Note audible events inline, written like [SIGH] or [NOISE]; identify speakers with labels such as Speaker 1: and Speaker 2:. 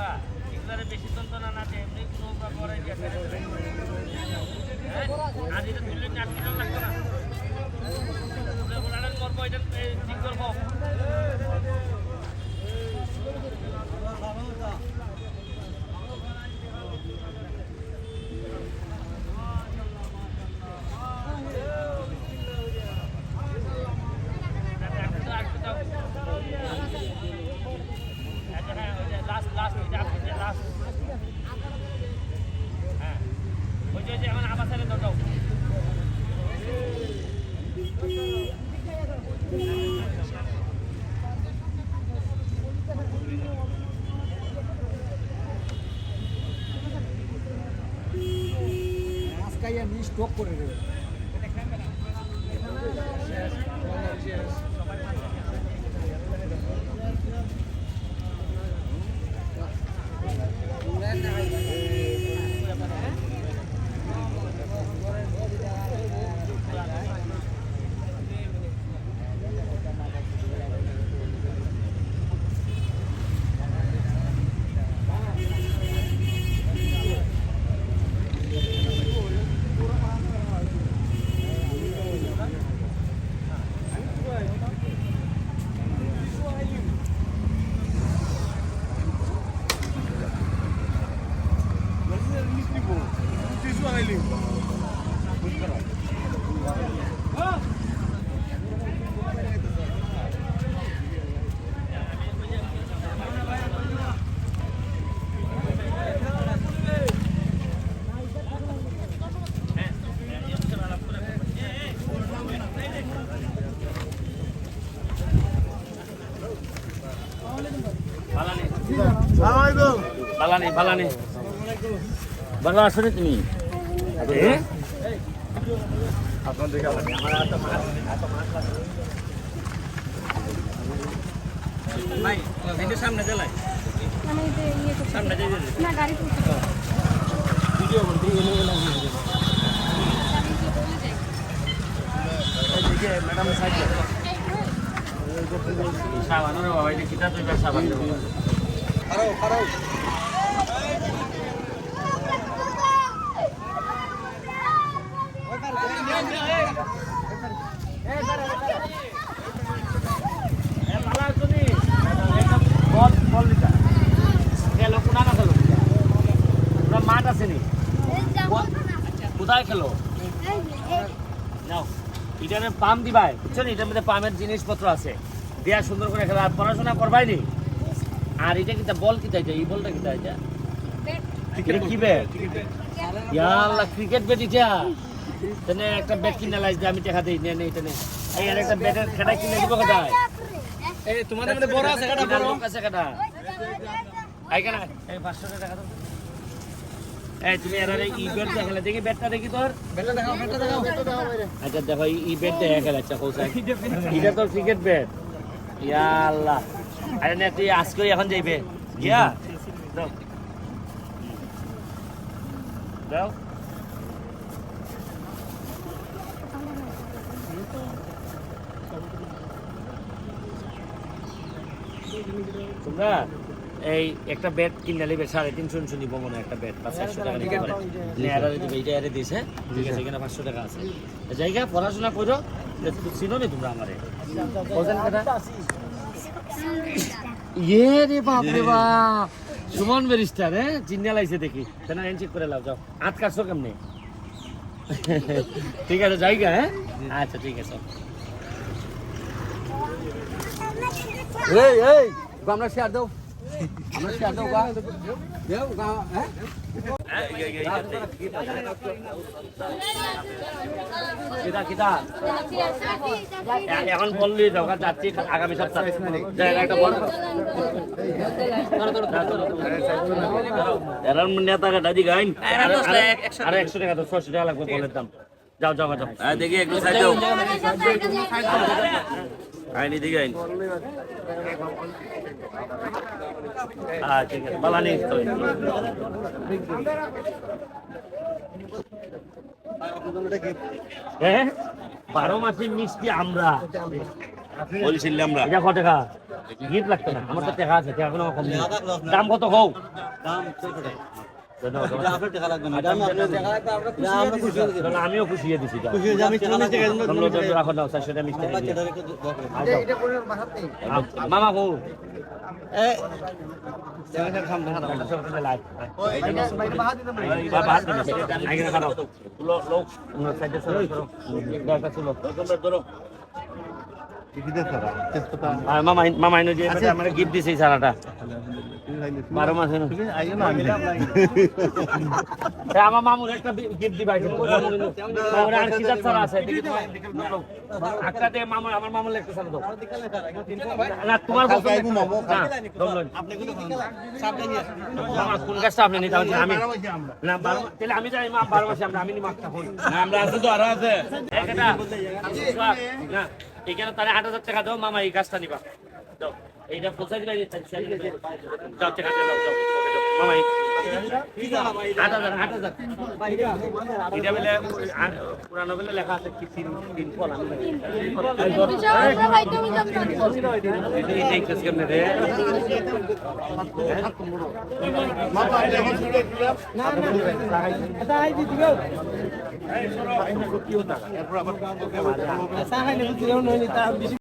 Speaker 1: এগুলা এগুলার বেশি যন্ত্রণা না যে এমনি কোনো করে হ্যাঁ? এটা ঠিক করব একটু দাও, একটু দাও। আচ্ছা, হ্যাঁ, ওই যে last, last, ওই যে আপনি যে last। হ্যাঁ। ওই যে- ওই যে এখন আবার ছেড়ে দাও, দাও।
Speaker 2: আজকাইয়া নিয়ে স্টক করে দেবে
Speaker 1: বালানি বালানি বালানি ভালো আছো রে তুমি? এ? ভাই একটু সামনে চালাই
Speaker 3: মানে ইয়ে
Speaker 1: সামনে
Speaker 3: না গাড়ি
Speaker 1: ভিডিও করতে গেলে গেলে ম্যাডাম সাইড সাবান রে বাবা এটা কিটা তুই সাবান মাঠ কোথায় খেলো? নাও এটারে পাম দিবাই। বুঝছ নি? এটার মধ্যে পামের জিনিসপত্র আছে। দেয়া সুন্দর করে খেলা। আর পড়াশোনা করবাই নি? আর এটা কিটা বল কিটা এটা? এই বলটা কিটা এটা? কি ব্যাট ইয়াল্লা ক্রিকেট ব্যাট এটা তেনে একটা ব্যাট কিনে লাইছ দে আমি টাকা দেই। নে নে এটা নে। এই আর একটা ব্যাটের খেটা কিনে দিব কোথায়?
Speaker 2: এই তোমাদের মধ্যে বড় আছে কাটা বড়।
Speaker 1: আছে কাটা এই এই 500 টাকা দাও। এই তুমি এর ই ব্যাট দেখালে। দেখি ব্যাটটা দেখি তোর।
Speaker 2: বেটা দেখাও বেটা দেখাও বেটা
Speaker 1: আচ্ছা দেখো এই- এই দেখা খেলে আচ্ছা কোথায় এটা তোর ক্রিকেট ব্যাট ইয়া আল্লাহ আরে না তুই আজকে এখন যাইবে। গিয়া। দাও। দাও। তোমরা? এই একটা ব্যাট কিনে নেবে সাড়ে তিনশো তিনশো নিবো মনে একটা ব্যাট বা চারশো টাকা নিতে পারে। নেয়ারা দিবে এটা এরে দিছে ঠিক আছে এখানে পাঁচশো টাকা আছে। জায়গা পড়াশোনা করো চিনো নি তোমরা আমারে? বোঝেন কথা ইয়ে রে বাপ রে বাপ। সুমন বেরিস্টার হ্যাঁ? চিন্তা লাইছে দেখি। কেন এন চেক করে লাও যাও। আট কাটছো কেমনে? [LAUGHS] ঠিক আছে জায়গা হ্যাঁ? আচ্ছা ঠিক আছে।
Speaker 2: এই এই! আমরা শেয়ার দাও। হ্যাঁ
Speaker 1: এখন বললি দোকান যাচ্ছি আগামী সপ্তাহে জায়গা একটা বড় নেতা কাটা দি গাইন আরে একশো টাকা তো ছশো টাকা লাগবে বলের দাম যাও যাও যাও
Speaker 4: দেখি একটু আইনি দিকে আইন।
Speaker 1: হ্যাঁ ঠিক আছে বালানি হ্যাঁ বারো মাসে মিষ্টি আমরা।
Speaker 4: বলছিলাম আমরা।
Speaker 1: এটা কত টাকা? গিফট লাগতো না আমার তো টাকা আছে টাকা কোনো কম দাম কত হোক আমিও খুশি হয়ে দিছি মামা কো মামা মামা যে আমার গিফট দিছে সারাটা বারো মাসে আমার মামুর একটা গিফট দিবা মামুর আর কি যাচ্ছে আছে একটা দিয়ে মামা আমার মামুর একটা সারা দাও। না তোমার পছন্দ না ধরলেন মামা। কোন গাছটা আপনি নিতে আমি না বারো তাহলে আমি যাই মা বারো মাসে আমরা আমি মাছটা হই
Speaker 4: আমরা আছে তো আরও আছে।
Speaker 1: না। এখানে তাহলে আট হাজার টাকা দাও মামা এই গাছটা নিবা দাও এইটা পৌঁছাই দিবা যাও টাকা দিয়ে দাও যাও মামা আট হাজার আট হাজার এটা বেলে পুরানো বেলে লেখা আছে কি তিন তিন ফল আমি এটা এই কাজ কেমনে রে